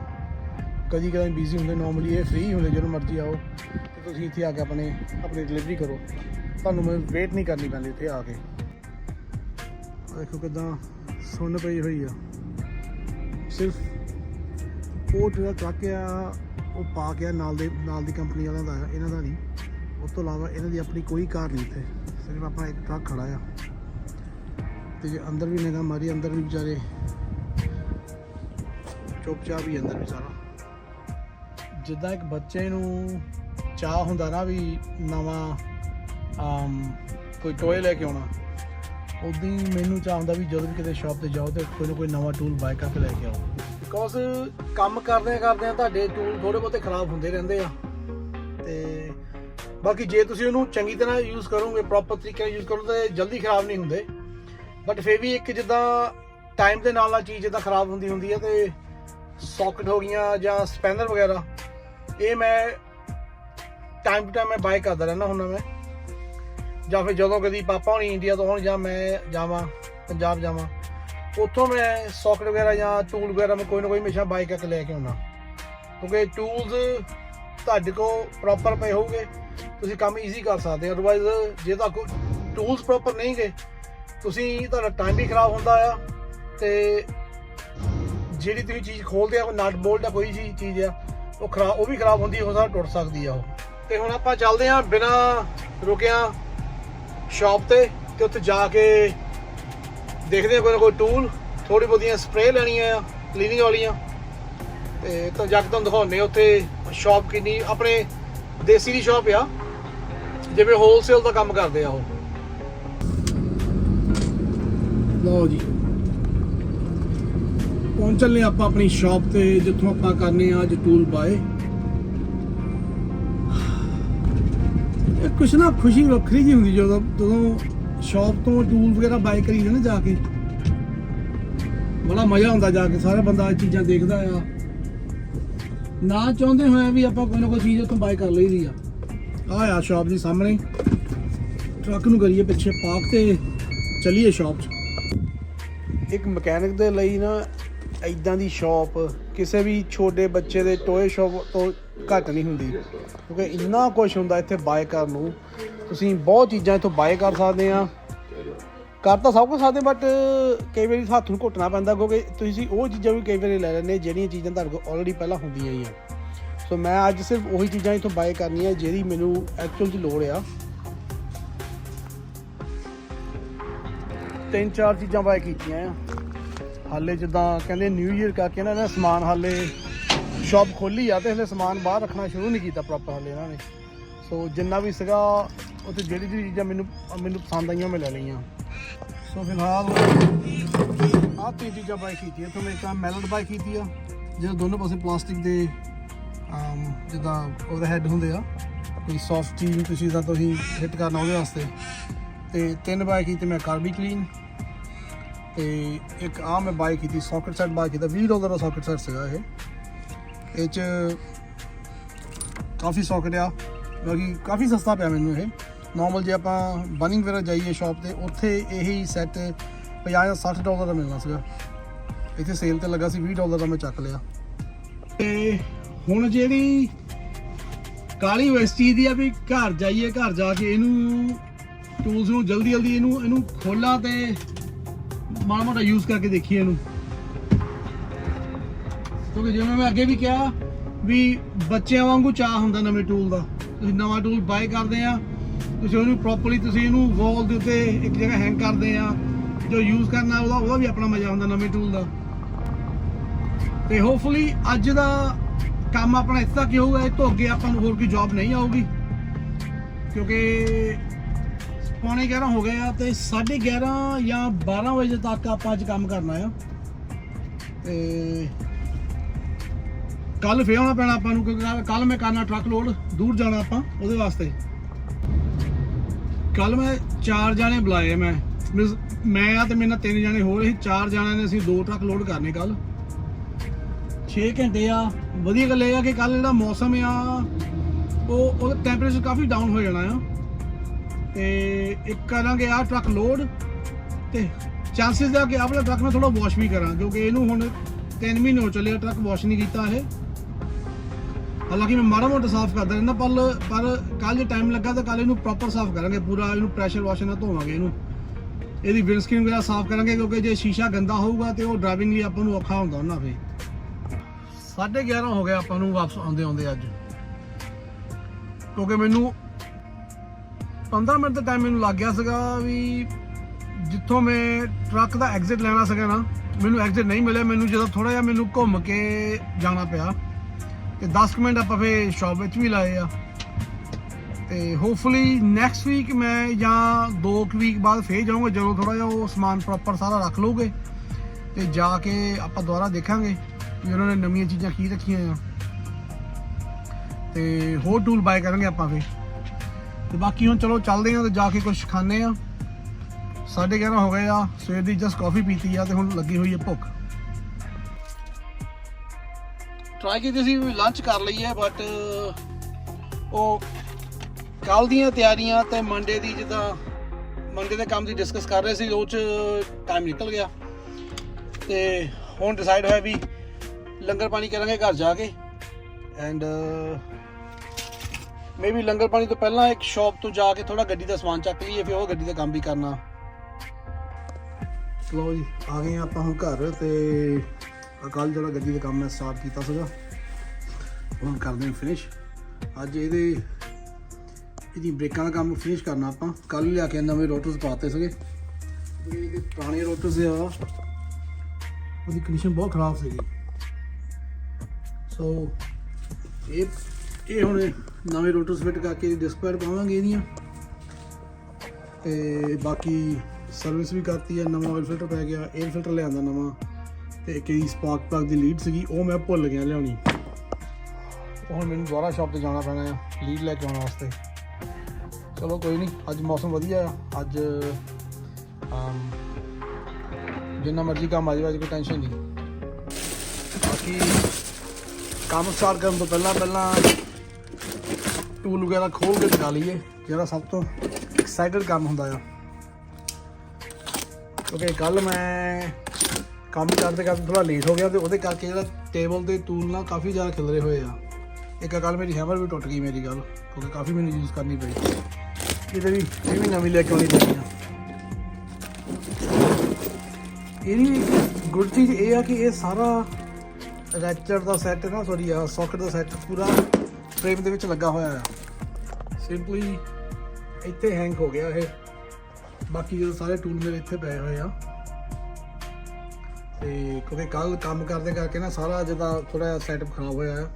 ਕਦੀ ਕਦੀ ਬਿਜ਼ੀ ਹੁੰਦੇ ਨਾਰਮਲੀ ਇਹ ਫ੍ਰੀ ਹੁੰਦੇ, ਜਦੋਂ ਮਰਜ਼ੀ ਆਓ ਤੇ ਤੁਸੀਂ ਇੱਥੇ ਆ ਕੇ ਆਪਣੇ, ਆਪਣੀ ਡਿਲੀਵਰੀ ਕਰੋ। ਤੁਹਾਨੂੰ ਮੈਂ ਵੇਟ ਨਹੀਂ ਕਰਨੀ ਪੈਂਦੀ ਇੱਥੇ ਆ ਕੇ। ਦੇਖੋ ਕਿਦਾਂ ਸੁੰਨ ਪਈ ਹੋਈ ਆ। ਸਿਰਫ ਉਹ ਜਿਹੜਾ ਟਰੱਕ ਆ, ਉਹ ਪਾ ਕੇ ਆ ਨਾਲ ਦੇ ਨਾਲ ਦੀ ਕੰਪਨੀ ਵਾਲਿਆਂ ਦਾ ਆ ਇਹਨਾਂ ਦਾ ਨਹੀਂ। ਉਸ ਤੋਂ ਇਲਾਵਾ ਇਹਨਾਂ ਦੀ ਆਪਣੀ ਕੋਈ ਕਾਰ ਨਹੀਂ ਇੱਥੇ। ਸਿਰਫ ਆਪਣਾ ਇੱਕ ਟਰੱਕ ਖੜਾ ਆ। ਤੇ ਜੇ ਅੰਦਰ ਵੀ ਨਿਗਾਹ ਮਾਰੀ, ਅੰਦਰ ਵੀ ਵਿਚਾਰੇ ਚੁੱਪਚਾਪ ਹੀ ਅੰਦਰ ਵੀ ਸਾਰਾ। ਜਿੱਦਾਂ ਇੱਕ ਬੱਚੇ ਨੂੰ ਚਾਹ ਹੁੰਦਾ ਨਾ ਵੀ ਨਵਾਂ ਆਮ ਕੋਈ ਟੋਏ ਲੈ ਕੇ ਆਉਣਾ। ਉਦੋਂ ਹੀ ਮੈਨੂੰ ਚਾਹ ਹੁੰਦਾ ਵੀ ਜਦੋਂ ਵੀ ਕਿਤੇ ਸ਼ਾਪ ਤੇ ਜਾਓ ਤੇ ਕੋਈ ਨਾ ਕੋਈ ਨਵਾਂ ਟੂਲ ਬਾਏ ਕਰਕੇ ਲੈ ਕੇ ਆਓ। ਬਿਕੋਜ਼ ਕੰਮ ਕਰਦੇ ਕਰਦੇ ਤੁਹਾਡੇ ਟੂਲ ਥੋੜੇ ਬਹੁਤੇ ਖਰਾਬ ਹੁੰਦੇ ਰਹਿੰਦੇ ਆ। ਤੇ ਬਾਕੀ ਜੇ ਤੁਸੀਂ ਉਹਨੂੰ ਚੰਗੀ ਤਰ੍ਹਾਂ ਯੂਜ਼ ਕਰੋਗੇ ਪ੍ਰੋਪਰ ਤਰੀਕੇ ਨਾਲ ਯੂਜ਼ ਕਰੋ ਤਾਂ ਜਲਦੀ ਖਰਾਬ ਨਹੀਂ ਹੁੰਦੇ। ਬਟ ਫੇਰ ਵੀ ਇੱਕ ਜਿੱਦਾਂ ਟਾਈਮ ਦੇ ਨਾਲ ਨਾਲ ਚੀਜ਼ ਜਿੱਦਾਂ ਖਰਾਬ ਹੁੰਦੀ ਹੁੰਦੀ ਹੈ ਤੇ ਸੌਕਟ ਹੋ ਗਈਆਂ ਜਾਂ ਸਪੈਨਰ ਵਗੈਰਾ, ਇਹ ਮੈਂ ਟਾਈਮ ਟੂ ਟਾਈਮ ਮੈਂ ਬਾਈ ਕਰਦਾ ਰਹਿਣਾ ਹੁੰਦਾ ਮੈਂ। ਜਾਂ ਫਿਰ ਜਦੋਂ ਕਦੀ ਪਾਪਾ ਹੋਣੀ ਇੰਡੀਆ ਤੋਂ ਹੋਣ ਜਾਂ ਮੈਂ ਜਾਵਾਂ, ਪੰਜਾਬ ਜਾਵਾਂ ਉੱਥੋਂ ਮੈਂ ਸੌਕਟ ਵਗੈਰਾ ਜਾਂ ਟੂਲ ਵਗੈਰਾ ਮੈਂ ਕੋਈ ਨਾ ਕੋਈ ਹਮੇਸ਼ਾ ਬਾਈ ਕਰਕੇ ਲੈ ਕੇ ਆਉਣਾ। ਕਿਉਂਕਿ ਟੂਲਸ ਤੁਹਾਡੇ ਕੋਲ ਪ੍ਰੋਪਰ ਪਏ ਹੋਗੇ ਤੁਸੀਂ ਕੰਮ ਈਜ਼ੀ ਕਰ ਸਕਦੇ ਹੋ। ਅਦਰਵਾਈਜ਼ ਜੇ ਤਾਂ ਕੋਈ ਟੂਲਸ ਪ੍ਰੋਪਰ ਨਹੀਂ ਗਏ ਤੁਸੀਂ ਤੁਹਾਡਾ ਟਾਈਮ ਵੀ ਖਰਾਬ ਹੁੰਦਾ ਆ ਤੇ ਜਿਹੜੀ ਤੁਸੀਂ ਚੀਜ਼ ਖੋਲਦੇ ਆ ਕੋਈ ਨਟ ਬੋਲਟ ਆ, ਕੋਈ ਜੀ ਚੀਜ਼ ਆ, ਉਹ ਖਰਾਬ ਉਹ ਵੀ ਖਰਾਬ ਹੁੰਦੀ ਹੋ ਸਕਦਾ ਟੁੱਟ ਸਕਦੀ ਆ ਉਹ। ਤੇ ਹੁਣ ਆਪਾਂ ਚੱਲਦੇ ਆ ਬਿਨਾ ਰੁਕਿਆ ਸ਼ਾਪ ਤੇ ਤੇ ਉੱਥੇ ਜਾ ਕੇ ਦੇਖਦੇ ਆ ਕੋਈ ਨਾ ਕੋਈ ਟੂਲ ਥੋੜੀ ਬਹੁਤੀਆਂ ਸਪਰੇਅ ਲੈਣੀਆਂ ਆ ਕਲੀਨਿੰਗ ਵਾਲੀਆਂ। ਤੇ ਤਾਂ ਜਾ ਕੇ ਤੁਹਾਨੂੰ ਦਿਖਾਉਂਦੇ ਉੱਥੇ ਸ਼ਾਪ ਕਿੰਨੀ, ਆਪਣੇ ਦੇਸੀ ਦੀ ਸ਼ਾਪ ਆ। ਜਿਵੇਂ ਹੋਲਸੇਲ ਦਾ ਕੰਮ ਕਰਦੇ ਆ ਉਹ। ਲਓ ਜੀ। ਪਹੁੰਚ ਚੱਲੇ ਆਪਾਂ ਆਪਣੀ ਸ਼ਾਪ ਤੇ, ਜਿੱਥੋਂ ਆਪਾਂ ਕਰਨੇ ਆ ਅੱਜ ਟੂਲ ਬਾਏ ਕੁਛ ਨਾ ਖੁਸ਼ੀ ਵੱਖਰੀ ਜੀ ਹੁੰਦੀ ਜਦੋਂ ਜਦੋਂ ਸ਼ਾਪ ਤੋਂ ਟੂਲ ਵਗੈਰਾ ਬਾਏ ਕਰੀਦੇ ਨਾ ਜਾ ਕੇ। ਬੜਾ ਮਜ਼ਾ ਆਉਂਦਾ ਜਾ ਕੇ, ਸਾਰਾ ਬੰਦਾ ਇਹ ਚੀਜ਼ਾਂ ਦੇਖਦਾ ਆ। ਨਾ ਚਾਹੁੰਦੇ ਹੋਏ ਵੀ ਆਪਾਂ ਕੋਈ ਨਾ ਕੋਈ ਚੀਜ਼ ਉੱਥੋਂ ਬਾਏ ਕਰ ਲਈਦੀ ਆ। ਆ ਆ ਸ਼ਾਪ ਦੀ ਸਾਹਮਣੇ। ਟਰੱਕ ਨੂੰ ਕਰੀਏ ਪਿੱਛੇ ਪਾਰਕ ਤੇ ਚੱਲੀਏ ਸ਼ਾਪ 'ਚ। ਇੱਕ ਮਕੈਨਿਕ ਦੇ ਲਈ ਨਾ ਐਦਾਂ ਦੀ ਸ਼ਾਪ ਕਿਸੇ ਵੀ ਛੋਟੇ ਬੱਚੇ ਦੇ ਟੋਏ ਸ਼ਾਪ ਤੋਂ ਘੱਟ ਨਹੀਂ ਹੁੰਦੀ। ਕਿਉਂਕਿ ਇੰਨਾ ਕੁਝ ਹੁੰਦਾ ਇੱਥੇ ਬਾਏ ਕਰਨ ਨੂੰ। ਤੁਸੀਂ ਬਹੁਤ ਚੀਜ਼ਾਂ ਇੱਥੋਂ ਬਾਏ ਕਰ ਸਕਦੇ ਆ। ਕਰ ਤਾਂ ਸਭ ਕੁਝ ਸਕਦੇ ਬਟ ਕਈ ਵਾਰੀ ਹੱਥ ਨੂੰ ਘੁੱਟਣਾ ਪੈਂਦਾ, ਕਿਉਂਕਿ ਤੁਸੀਂ ਉਹ ਚੀਜ਼ਾਂ ਵੀ ਕਈ ਵਾਰੀ ਲੈ ਲੈਂਦੇ ਜਿਹੜੀਆਂ ਚੀਜ਼ਾਂ ਤੁਹਾਡੇ ਕੋਲ ਆਲਰੇਡੀ ਪਹਿਲਾਂ ਹੁੰਦੀਆਂ ਹੀ ਆ। ਸੋ ਮੈਂ ਅੱਜ ਸਿਰਫ ਉਹੀ ਚੀਜ਼ਾਂ ਇੱਥੋਂ ਬਾਏ ਕਰਨੀਆਂ, ਜਿਹੜੀ ਮੈਨੂੰ ਐਕਚੁਅਲ 'ਚ ਲੋੜ ਆ। ਤਿੰਨ ਚਾਰ ਚੀਜ਼ਾਂ ਬਾਏ ਕੀਤੀਆਂ ਆ। ਹਾਲੇ ਜਿੱਦਾਂ ਕਹਿੰਦੇ ਨਿਊ ਈਅਰ ਕਰਕੇ ਇਹਨਾਂ ਨੇ ਸਮਾਨ ਹਾਲੇ ਸ਼ਾਪ ਖੋਲੀ ਆ ਤੇ ਹਲੇ ਸਮਾਨ ਬਾਹਰ ਰੱਖਣਾ ਸ਼ੁਰੂ ਨਹੀਂ ਕੀਤਾ ਪ੍ਰੋਪਰ ਹਾਲੇ ਇਹਨਾਂ ਨੇ। ਸੋ ਜਿੰਨਾ ਵੀ ਸੀਗਾ, ਉੱਥੇ ਜਿਹੜੀ ਜਿਹੜੀ ਚੀਜ਼ਾਂ ਮੈਨੂੰ ਮੈਨੂੰ ਪਸੰਦ ਆਈਆਂ, ਮੈਂ ਲੈ ਲਈਆਂ। ਸੋ ਫਿਲਹਾਲ ਆਹ ਤਿੰਨ ਚੀਜ਼ਾਂ ਬਾਈ ਕੀਤੀਆਂ। ਤੋਂ ਮੈਂ ਇੱਕ ਮੈਲਟ ਬਾਈ ਕੀਤੀ ਆ, ਜਿਹੜੇ ਦੋਨੋਂ ਪਾਸੇ ਪਲਾਸਟਿਕ ਦੇ ਜਿੱਦਾਂ ਉਹਦੇ ਹੈੱਡ ਹੁੰਦੇ ਆ। ਕੋਈ ਸੌਫਟ ਚੀਜ਼ ਤੁਸੀਂ ਤਾਂ ਤੁਸੀਂ ਹਿੱਟ ਕਰਨਾ ਉਹਦੇ ਵਾਸਤੇ। ਤੇ ਤਿੰਨ ਬਾਈ ਕੀਤੇ ਮੈਂ ਕਾਰਬੀ ਕਲੀਨ ਤੇ ਇੱਕ ਆ ਮੈਂ ਬਾਈ ਕੀਤੀ ਸੌਕਟ ਸੈੱਟ ਬਾਈ ਕੀਤਾ 20 ਡਾਲਰ ਦਾ ਸੌਕਟ ਸੈੱਟ ਸੀਗਾ ਇਹ। ਇਹ ਚ ਕਾਫੀ ਸੌਕਟ ਆ, ਬਾਕੀ ਕਾਫੀ ਸਸਤਾ ਪਿਆ ਮੈਨੂੰ ਇਹ। ਨਾਰਮਲ ਜੇ ਆਪਾਂ ਬਨਿੰਗ ਵਗੈਰਾ ਜਾਈਏ ਸ਼ਾਪ ਤੇ, ਉੱਥੇ ਇਹੀ ਸੈੱਟ 50 ਜਾਂ 60 ਡਾਲਰ ਦਾ ਮਿਲਣਾ ਸੀਗਾ। ਇੱਥੇ ਸੇਲ ਤੇ ਲੱਗਾ ਸੀ 20 ਡਾਲਰ ਦਾ ਮੈਂ ਚੱਕ ਲਿਆ। ਤੇ ਹੁਣ ਜਿਹੜੀ ਕਾਲੀ ਹੋਈ ਇਸ ਚੀਜ਼ ਦੀ ਆ ਵੀ ਘਰ ਜਾਈਏ, ਘਰ ਜਾ ਕੇ ਇਹਨੂੰ ਟੂਲਸ ਨੂੰ ਜਲਦੀ ਜਲਦੀ ਇਹਨੂੰ ਇਹਨੂੰ ਖੋਲਾਂ ਤੇ ਮਾੜਾ ਮੋਟਾ ਯੂਜ਼ ਕਰਕੇ ਦੇਖੀਏ ਇਹਨੂੰ। ਕਿਉਂਕਿ ਜਿਵੇਂ ਮੈਂ ਅੱਗੇ ਵੀ ਕਿਹਾ ਵੀ ਬੱਚਿਆਂ ਵਾਂਗੂ ਚਾਹ ਹੁੰਦਾ ਨਵੇਂ ਟੂਲ ਦਾ। ਤੁਸੀਂ ਨਵਾਂ ਟੂਲ ਬਾਏ ਕਰਦੇ ਆ, ਤੁਸੀਂ ਉਹਨੂੰ ਪ੍ਰੋਪਰਲੀ ਤੁਸੀਂ ਇਹਨੂੰ ਵਾਲ ਦੇ ਉੱਤੇ ਇੱਕ ਜਗ੍ਹਾ ਹੈਂਗ ਕਰਦੇ ਆ, ਜੋ ਯੂਜ਼ ਕਰਨਾ ਉਹਦਾ ਉਹਦਾ ਵੀ ਆਪਣਾ ਮਜ਼ਾ ਹੁੰਦਾ ਨਵੇਂ ਟੂਲ ਦਾ। ਤੇ ਹੋਪਫੁਲੀ ਅੱਜ ਦਾ ਕੰਮ ਆਪਣਾ ਇਸ ਤੱਕ ਹੀ ਹੋਊਗਾ, ਇਹ ਤੋਂ ਅੱਗੇ ਆਪਾਂ ਨੂੰ ਹੋਰ ਕੋਈ ਜੌਬ ਨਹੀਂ ਆਊਗੀ। ਕਿਉਂਕਿ ਪੌਣੇ 11 ਹੋ ਗਏ ਆ ਤੇ 11:30 ਜਾਂ 12 ਵਜੇ ਤੱਕ ਆਪਾਂ ਅੱਜ ਕੰਮ ਕਰਨਾ ਆ। ਤੇ ਕੱਲ ਫੇਰ ਆਉਣਾ ਪੈਣਾ ਆਪਾਂ ਨੂੰ ਕਿਉਂਕਿ ਕੱਲ ਮੈਂ ਕਰਨਾ ਟਰੱਕ ਲੋਡ ਦੂਰ ਜਾਣਾ ਆਪਾਂ ਉਹਦੇ ਵਾਸਤੇ। ਕੱਲ ਮੈਂ ਚਾਰ ਜਾਣੇ ਬੁਲਾਏ ਮੈਂ। Means ਮੈਂ ਆ ਤੇ ਮੇਰੇ ਨਾਲ ਤਿੰਨ ਜਾਣੇ ਹੋਰ ਸੀ, ਚਾਰ ਜਾਣਿਆਂ ਨੇ ਅਸੀਂ ਦੋ ਟਰੱਕ ਲੋਡ ਕਰਨੇ ਕੱਲ 6 ਘੰਟੇ ਆ। ਵਧੀਆ ਗੱਲ ਇਹ ਆ ਕਿ ਕੱਲ ਜਿਹੜਾ ਮੌਸਮ ਆ, ਉਹ ਉਹਦਾ ਟੈਂਪਰੇਚਰ ਕਾਫੀ ਡਾਊਨ ਹੋ ਜਾਣਾ ਆ। ਤੇ ਇੱਕ ਕਰਾਂਗੇ ਆ ਟਰੱਕ ਲੋਡ ਤੇ ਚਾਂਸਸ ਆ ਕਿ ਆਪਣਾ ਟਰੱਕ ਮੈਂ ਥੋੜਾ ਵਾਸ਼ ਵੀ ਕਰਾਂ, ਕਿਉਂਕਿ ਇਹਨੂੰ ਹੁਣ 3 ਮਹੀਨੇ ਹੋ ਚੱਲੇ ਟਰੱਕ ਵਾਸ਼ ਨਹੀਂ ਕੀਤਾ ਇਹ। ਹਾਲਾਂਕਿ ਮੈਂ ਮਾੜਾ ਮੋਟਾ ਸਾਫ਼ ਕਰਦਾ ਰਹਿੰਦਾ, ਪਰ ਪਰ ਕੱਲ ਜੇ ਟਾਈਮ ਲੱਗਾ ਤਾਂ ਕੱਲ ਇਹਨੂੰ ਪ੍ਰੋਪਰ ਸਾਫ਼ ਕਰਾਂਗੇ, ਪੂਰਾ ਇਹਨੂੰ ਪ੍ਰੈਸ਼ਰ ਵਾਸ਼ ਨਾਲ ਧੋਵਾਂਗੇ ਇਹਨੂੰ। ਇਹਦੀ ਵਿੰਡ ਸਕਰੀਨ ਵਗੈਰਾ ਸਾਫ਼ ਕਰਾਂਗੇ, ਕਿਉਂਕਿ ਜੇ ਸ਼ੀਸ਼ਾ ਗੰਦਾ ਹੋਊਗਾ ਤੇ ਉਹ ਡਰਾਈਵਿੰਗ ਲਈ ਆਪਾਂ ਨੂੰ ਔਖਾ ਹੁੰਦਾ ਉਹਨਾਂ ਫੇ 11:30 ਹੋ ਗਿਆ ਆਪਾਂ ਨੂੰ ਵਾਪਸ ਆਉਂਦੇ ਆਉਂਦੇ ਅੱਜ। ਕਿਉਂਕਿ ਮੈਨੂੰ 15 ਮਿੰਟ ਦਾ ਟਾਈਮ ਮੈਨੂੰ ਲੱਗ ਗਿਆ ਸੀਗਾ ਵੀ ਜਿੱਥੋਂ ਮੈਂ ਟਰੱਕ ਦਾ ਐਗਜ਼ਿਟ ਲੈਣਾ ਸੀਗਾ ਨਾ, ਮੈਨੂੰ ਐਗਜ਼ਿਟ ਨਹੀਂ ਮਿਲਿਆ, ਮੈਨੂੰ ਜਦੋਂ ਥੋੜਾ ਜਿਹਾ ਮੈਨੂੰ ਘੁੰਮ ਕੇ ਜਾਣਾ ਪਿਆ ਤੇ 10 ਕੁ ਮਿੰਟ ਆਪਾਂ ਫੇ ਸ਼ਾਪ ਵਿੱਚ ਵੀ ਲਾਏ ਆ। ਤੇ ਹੋਪਫੁਲੀ ਨੈਕਸਟ ਵੀਕ ਮੈਂ ਜਾਂ 2 ਵੀਕ ਬਾਅਦ ਫੇਰ ਜਾਊਂਗਾ, ਜਦੋਂ ਥੋੜਾ ਜਿਹਾ ਉਹ ਸਮਾਨ ਪ੍ਰੋਪਰ ਸਾਰਾ ਰੱਖ ਲਓਗੇ ਤੇ ਜਾ ਕੇ ਆਪਾਂ ਦੁਬਾਰਾ ਦੇਖਾਂਗੇ ਵੀ ਉਹਨਾਂ ਨੇ ਨਵੀਆਂ ਚੀਜ਼ਾਂ ਕੀ ਰੱਖੀਆਂ ਆ। ਤੇ ਹੋਰ ਟੂਲ ਬਾਏ ਕਰਾਂਗੇ ਆਪਾਂ ਫੇ ਤੇ ਬਾਕੀ ਹੁਣ ਚਲੋ ਚੱਲਦੇ ਹਾਂ ਤੇ ਜਾ ਕੇ ਕੁਝ ਖਾਣੇ ਆ 11:30 ਹੋ ਗਏ ਆ, ਸਵੇਰ ਦੀ ਜਸਟ ਕਾਫੀ ਪੀਤੀ ਆ ਤੇ ਹੁਣ ਲੱਗੀ ਹੋਈ ਹੈ ਭੁੱਖ। ਟਰਾਈ ਕੀਤੀ ਸੀ ਲੰਚ ਕਰ ਲਈਏ ਬਟ ਉਹ ਕੱਲ ਦੀਆਂ ਤਿਆਰੀਆਂ ਤੇ ਮੰਡੇ ਦੀ ਜਿੱਦਾਂ ਮੰਡੇ ਦੇ ਕੰਮ ਦੀ ਡਿਸਕਸ ਕਰ ਰਹੇ ਸੀ, ਉਹ ਚ ਟਾਈਮ ਨਿਕਲ ਗਿਆ। ਤੇ ਹੁਣ ਡਿਸਾਈਡ ਹੋਇਆ ਵੀ ਲੰਗਰ ਪਾਣੀ ਕਰਾਂਗੇ ਘਰ ਜਾ ਕੇ। ਐਂਡ ਮੇਬੀ ਲੰਗਰ ਪਾਣੀ ਤੋਂ ਪਹਿਲਾਂ ਇੱਕ ਸ਼ਾਪ ਤੋਂ ਜਾ ਕੇ ਥੋੜਾ ਗੱਡੀ ਦਾ ਸਮਾਨ ਚੱਕ ਲਈਏ, ਫਿਰ ਉਹ ਗੱਡੀ ਦਾ ਕੰਮ ਵੀ ਕਰਨਾ। ਲੋ ਜੀ, ਆ ਗਏ ਹਾਂ ਆਪਾਂ ਹੁਣ ਘਰ ਤੇ ਕੱਲ ਜਿਹੜਾ ਗੱਡੀ ਦਾ ਕੰਮ ਮੈਂ ਸਟਾਰਟ ਕੀਤਾ ਸੀਗਾ। ਹੁਣ ਕਰਦੇ ਹਾਂ ਫਿਨਿਸ਼ ਅੱਜ ਇਹਦੇ ਇਹਦੀ ਬ੍ਰੇਕਾਂ ਦਾ ਕੰਮ ਫਿਨਿਸ਼ ਕਰਨਾ ਆਪਾਂ। ਕੱਲ ਲਿਆ ਕੇ ਨਵੇਂ ਰੋਟਰਸ ਪਾਤੇ ਸੀਗੇ। ਇਹ ਪੁਰਾਣੇ ਰੋਟਰਸ ਆ। ਉਹਦੀ ਕੰਡੀਸ਼ਨ ਬਹੁਤ ਖਰਾਬ ਸੀਗੀ। ਸੋ ਇਹ ਇਹ ਹੁਣ ਨਵੇਂ ਰੋਟਰਸ ਫਿੱਟ ਕਰਕੇ ਡਿਸਕ ਪੈਡ ਪਾਵਾਂਗੇ ਇਹਦੀਆਂ। ਤੇ ਬਾਕੀ ਸਰਵਿਸ ਵੀ ਕਰਤੀ ਹੈ ਨਵਾਂ ਆਇਲ ਫਿਲਟਰ ਪੈ ਗਿਆ 에ਅਰ ਫਿਲਟਰ ਲਿਆਂਦਾ ਨਵਾਂ। ਤੇ ਇੱਕ ਇਹਦੀ ਸਪਾਰਕ ਪਲੱਗ ਦੀ ਲੀਡ ਸੀਗੀ, ਉਹ ਮੈਂ ਭੁੱਲ ਗਿਆ ਲਿਆਉਣੀ। ਹੁਣ ਮੈਨੂੰ ਦੁਬਾਰਾ ਸ਼ਾਪ ਤੇ ਜਾਣਾ ਪੈਣਾ ਆ ਲੀਡ ਲੈ ਕੇ ਆਉਣ ਵਾਸਤੇ। ਚਲੋ ਕੋਈ ਨਹੀਂ ਅੱਜ ਮੌਸਮ ਵਧੀਆ ਆ, ਅੱਜ ਜਿੰਨਾ ਮਰਜ਼ੀ ਕੰਮ ਆ ਜਾਵੇ, ਅੱਜ ਕੋਈ ਟੈਨਸ਼ਨ ਨਹੀਂ ਬਾਕੀ ਕੰਮ ਸਟਾਰਟ ਕਰਨ ਤੋਂ ਪਹਿਲਾਂ ਪਹਿਲਾਂ ਟੂਲ ਵਗੈਰਾ ਖੋਲ ਕੇ ਲਗਾ ਲਈਏ, ਜਿਹੜਾ ਸਭ ਤੋਂ ਐਕਸਾਈਟਡ ਕੰਮ ਹੁੰਦਾ ਆ। ਕਿਉਂਕਿ ਕੱਲ ਮੈਂ ਕੰਮ ਕਰਦੇ ਕਰਦੇ ਥੋੜਾ ਲੇਟ ਹੋ ਗਿਆ ਤੇ ਉਹਦੇ ਕਰਕੇ ਜਿਹੜਾ ਟੇਬਲ ਦੇ ਟੂਲ ਨਾਲ ਕਾਫੀ ਜ਼ਿਆਦਾ ਖਿਲਰੇ ਹੋਏ ਆ। ਇੱਕ ਕੱਲ ਮੇਰੀ ਹੈਮਰ ਵੀ ਟੁੱਟ ਗਈ ਮੇਰੀ ਗੱਲ, ਕਿਉਂਕਿ ਕਾਫੀ ਮੈਨੂੰ ਯੂਜ਼ ਕਰਨੀ ਪਈ। ਇਹਦੇ ਵੀ ਇਹ ਵੀ ਨਵੀਂ ਲੈ ਕੇ ਆਉਣੀ ਪੈਣੀ ਆ। ਇਹਦੀ ਗੁੱਡ ਚੀਜ਼ ਇਹ ਆ ਕਿ ਇਹ ਸਾਰਾ ਰੈਚਰ ਦਾ ਸੈੱਟ ਨਾ ਸੌਰੀ ਆ ਸੌਕਟ ਦਾ ਸੈੱਟ ਪੂਰਾ ਫਰੇਮ ਦੇ ਵਿੱਚ ਲੱਗਾ ਹੋਇਆ ਆ। ਸਿੰਪਲੀ ਇੱਥੇ ਹੈਂਗ ਹੋ ਗਿਆ ਇਹ। ਬਾਕੀ ਜਿਹੜੇ ਸਾਰੇ ਟੂਲ ਮੇਰੇ ਇੱਥੇ ਪਏ ਹੋਏ ਆ। ਤੇ ਕਿਉਂਕਿ ਕੱਲ ਕੰਮ ਕਰਦੇ ਕਰਕੇ ਨਾ ਸਾਰਾ ਜਿਹਦਾ ਥੋੜਾ ਜਿਹਾ ਸੈਟਅਪ ਖਰਾਬ ਹੋਇਆ ਆ।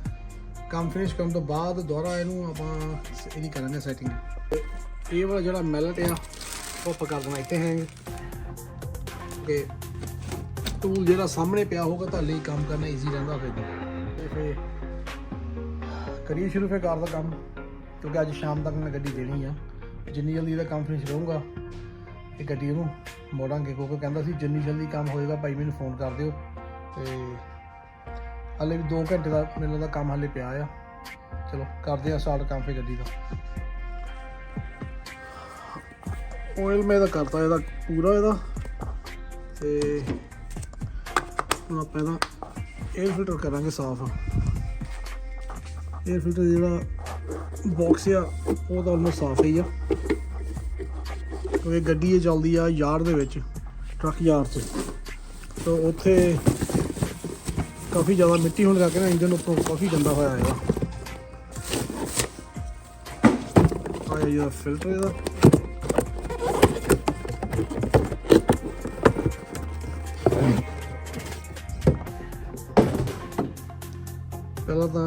ਕੰਮ ਫਿਨਿਸ਼ ਕਰਨ ਤੋਂ ਬਾਅਦ ਦੁਬਾਰਾ ਇਹਨੂੰ ਆਪਾਂ ਸ- ਇਹਦੀ ਕਰਾਂਗੇ ਸੈਟਿੰਗ ਇਹ ਵਾਲਾ ਜਿਹੜਾ ਮੈਲਟ ਆ, ਉਹ ਆਪਾਂ ਕਰ ਦੇਣਾ ਇੱਥੇ ਹੈਂਗ ਕਿ ਟੂਲ ਜਿਹੜਾ ਸਾਹਮਣੇ ਪਿਆ ਹੋਊਗਾ ਤਾਂ ਲਈ ਕੰਮ ਕਰਨਾ ਈਜ਼ੀ ਰਹਿੰਦਾ ਫਿਰ। ਤੇ ਫਿਰ ਕਰੀਏ ਸ਼ੁਰੂ ਫਿਰ ਕਾਰ ਦਾ ਕੰਮ, ਕਿਉਂਕਿ ਅੱਜ ਸ਼ਾਮ ਤੱਕ ਮੈਂ ਗੱਡੀ ਦੇਣੀ ਆ। ਜਿੰਨੀ ਜਲਦੀ ਇਹਦਾ ਕੰਮ ਫਿਨਿਸ਼ ਰਹੂਗਾ ਇਹ ਗੱਡੀ ਨੂੰ ਮੋੜਾਂਗੇ। ਕਿਉਂਕਿ ਕਹਿੰਦਾ ਸੀ ਜਿੰਨੀ ਜਲਦੀ ਕੰਮ ਹੋਏਗਾ, ਭਾਈ ਮੈਨੂੰ ਫੋਨ ਕਰ ਦਿਓ। ਤੇ ਹਾਲੇ ਵੀ 2 ਘੰਟੇ ਦਾ ਮੈਨੂੰ ਦਾ ਕੰਮ ਹਾਲੇ ਪਿਆ ਆ। ਚਲੋ, ਕਰਦੇ ਆ ਸਟਾਰਟ ਕੰਮ ਫੇ ਗੱਡੀ ਦਾ। ਆਇਲ ਮੈਂ ਇਹਦਾ ਕਰਤਾ ਇਹਦਾ, ਪੂਰਾ ਇਹਦਾ। ਤੇ ਹੁਣ ਆਪਾਂ ਇਹਦਾ 에ਅਰ ਫਿਲਟਰ ਕਰਾਂਗੇ ਸਾਫ਼। 에ਅਰ ਫਿਲਟਰ ਜਿਹੜਾ ਬਾਕਸ ਆ, ਉਹ ਤਾਂ ਆਲਮੋਸਟ ਸਾਫ਼ ਹੀ ਆ। ਕਿਉਂਕਿ ਗੱਡੀ ਇਹ ਚੱਲਦੀ ਆ ਯਾਰਡ ਦੇ ਵਿੱਚ ਟਰੱਕ ਯਾਰਡ 'ਚ। ਤਾਂ ਉੱਥੇ ਕਾਫੀ ਜ਼ਿਆਦਾ ਮਿੱਟੀ ਹੋਣ ਕਰਕੇ ਨਾ ਇੰਜਨ ਉੱਪਰੋਂ ਕਾਫੀ ਗੰਦਾ ਹੋਇਆ ਹੈਗਾ ਆਇਆ ਇਹਦਾ ਫਿਲਟਰ ਇਹਦਾ। ਪਹਿਲਾਂ ਤਾਂ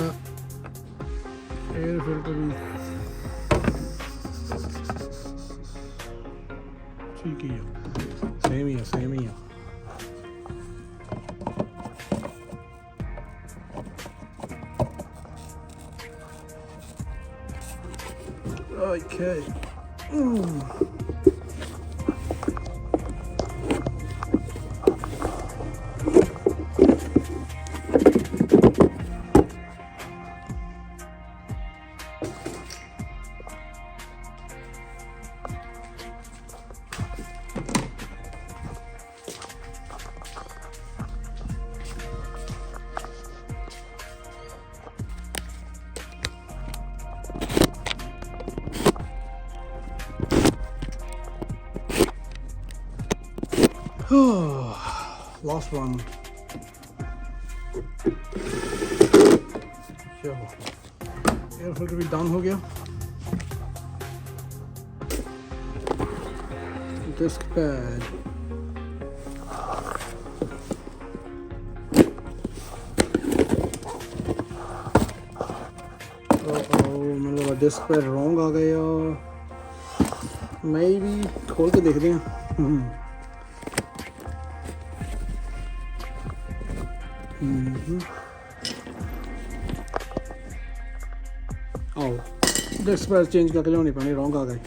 Last one. ਚਲੋ 에ਅਰ ਫਿਲਟਰ ਵੀ ਡਾਊਨ ਹੋ ਗਿਆ ਡਿਸਕ ਪੈਡ ਉਹ ਮੈਨੂੰ ਲੱਗਾ ਡਿਸਕ ਪੈਡ ਰੋਂਗ ਆ ਗਏ ਆ ਮੈਂ ਵੀ ਖੋਲ ਆਓ। ਡਿਸਕ ਪੈਡ ਚੇਂਜ ਕਰਕੇ ਲਿਆਉਣੀ ਪੈਣੀ, ਰੋਂਗ ਆ ਗਏ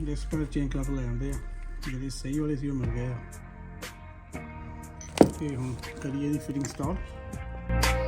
ਡਿਸਕ ਪੈਡ ਚੇਂਜ ਕਰਕੇ ਲੈ ਜਾਂਦੇ ਆ। ਜਿਹੜੇ ਸਹੀ ਵਾਲੇ ਸੀ ਉਹ ਮਿਲ ਗਏ ਆ। ਤੇ ਹੁਣ ਕਰੀਏ ਦੀ ਫਿਟਿੰਗ ਸਟਾਰਟ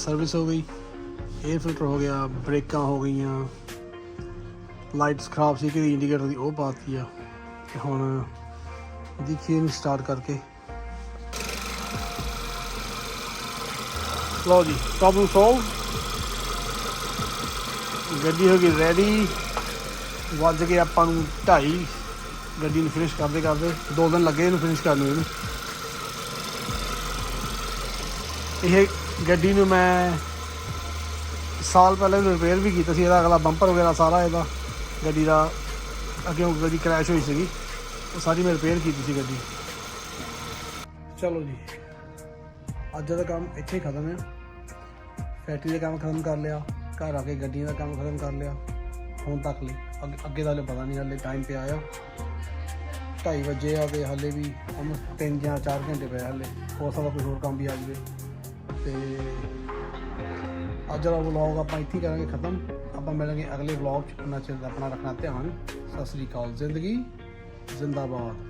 ਸਰਵਿਸ ਹੋ ਗਈ 에ਅਰ ਫਿਲਟਰ ਹੋ ਗਿਆ, ਬ੍ਰੇਕਾਂ ਹੋ ਗਈਆਂ ਲਾਈਟਸ ਖਰਾਬ ਸੀ ਕਿ ਇੰਡੀਕੇਟਰ ਦੀ ਉਹ ਪਾਤੀ ਆ, ਤੇ ਹੁਣ ਦੇਖੀਏ ਇਹਨੂੰ ਸਟਾਰਟ ਕਰਕੇ। ਲਓ ਜੀ ਪ੍ਰੋਬਲਮ ਸੋਲਵ ਗੱਡੀ ਹੋ ਗਈ ਰੈਡੀ ਵੱਜ ਗਏ ਆਪਾਂ ਨੂੰ 2:30 ਗੱਡੀ ਨੂੰ ਫਿਨਿਸ਼ ਕਰਦੇ ਕਰਦੇ, ਦੋ ਦਿਨ ਲੱਗੇ ਇਹਨੂੰ ਫਿਨਿਸ਼ ਕਰਨ ਨੂੰ ਇਹਨੂੰ। ਇਹ ਗੱਡੀ ਨੂੰ ਮੈਂ ਸਾਲ ਪਹਿਲਾਂ ਨੂੰ ਰਿਪੇਅਰ ਵੀ ਕੀਤਾ ਸੀ, ਇਹਦਾ ਅਗਲਾ ਬੰਪਰ ਵਗੈਰਾ ਸਾਰਾ ਇਹਦਾ ਗੱਡੀ ਦਾ ਅੱਗੇ ਗੱਡੀ ਕ੍ਰੈਸ਼ ਹੋਈ ਸੀਗੀ, ਉਹ ਸਾਰੀ ਮੈਂ ਰਿਪੇਅਰ ਕੀਤੀ ਸੀ ਗੱਡੀ। ਚਲੋ ਜੀ, ਅੱਜ ਦਾ ਕੰਮ ਇੱਥੇ ਹੀ ਖਤਮ ਹੈ। ਫੈਕਟਰੀ ਦਾ ਕੰਮ ਖਤਮ ਕਰ ਲਿਆ, ਘਰ ਆ ਕੇ ਗੱਡੀਆਂ ਦਾ ਕੰਮ ਖਤਮ ਕਰ ਲਿਆ। ਹੁਣ ਤੱਕ ਲਈ, ਅੱਗੇ- ਅੱਗੇ ਦਾ ਹਲੇ ਪਤਾ ਨਹੀਂ, ਹਲੇ ਟਾਈਮ 'ਤੇ ਆਇਆ 2:30 ਵਜੇ ਆ ਤੇ ਹਲੇ ਵੀ ਆਲਮੋਸਟ 3 ਜਾਂ 4 ਘੰਟੇ ਪਏ ਹਲੇ, ਹੋ ਸਕਦਾ ਕੋਈ ਹੋਰ ਕੰਮ ਵੀ ਆ ਜਾਵੇ। ਤੇ ਅੱਜ ਦਾ ਵਲੌਗ ਆਪਾਂ ਇੱਥੇ ਕਰਾਂਗੇ ਖਤਮ। ਆਪਾਂ ਮਿਲਾਂਗੇ ਅਗਲੇ ਵਲੌਗ 'ਚ। ਉਹਨਾਂ ਚਿਰ ਆਪਣਾ ਰੱਖਣਾ ਧਿਆਨ। ਸਤਿ ਸ੍ਰੀ ਅਕਾਲ, ਜ਼ਿੰਦਗੀ ਜ਼ਿੰਦਾਬਾਦ।